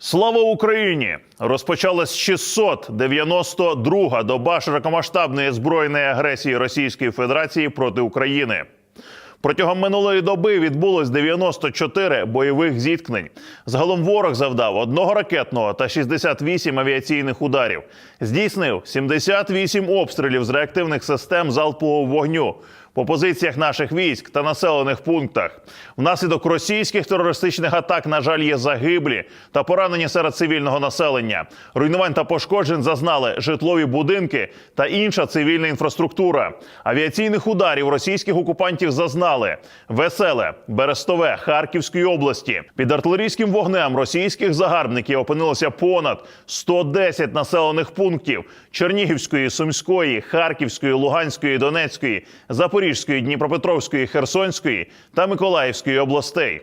Слава Україні! Розпочалась 692 доба широкомасштабної збройної агресії Російської Федерації проти України. Протягом минулої доби відбулось 94 бойових зіткнень. Загалом ворог завдав одного ракетного та 68 авіаційних ударів. Здійснив 78 обстрілів з реактивних систем залпового вогню по позиціях наших військ та населених пунктах. Внаслідок російських терористичних атак, на жаль, є загиблі та поранені серед цивільного населення. Руйнувань та пошкоджень зазнали житлові будинки та інша цивільна інфраструктура. Авіаційних ударів російських окупантів зазнали веселе, Берестове, Харківської області. Під артилерійським вогнем російських загарбників опинилося понад 110 населених пунктів Чернігівської, Сумської, Харківської, Луганської, Донецької, Запорізької, Дніпропетровської, Херсонської та Миколаївської областей.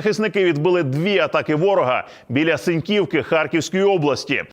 захисники відбили дві атаки ворога біля Синьківки Харківської області.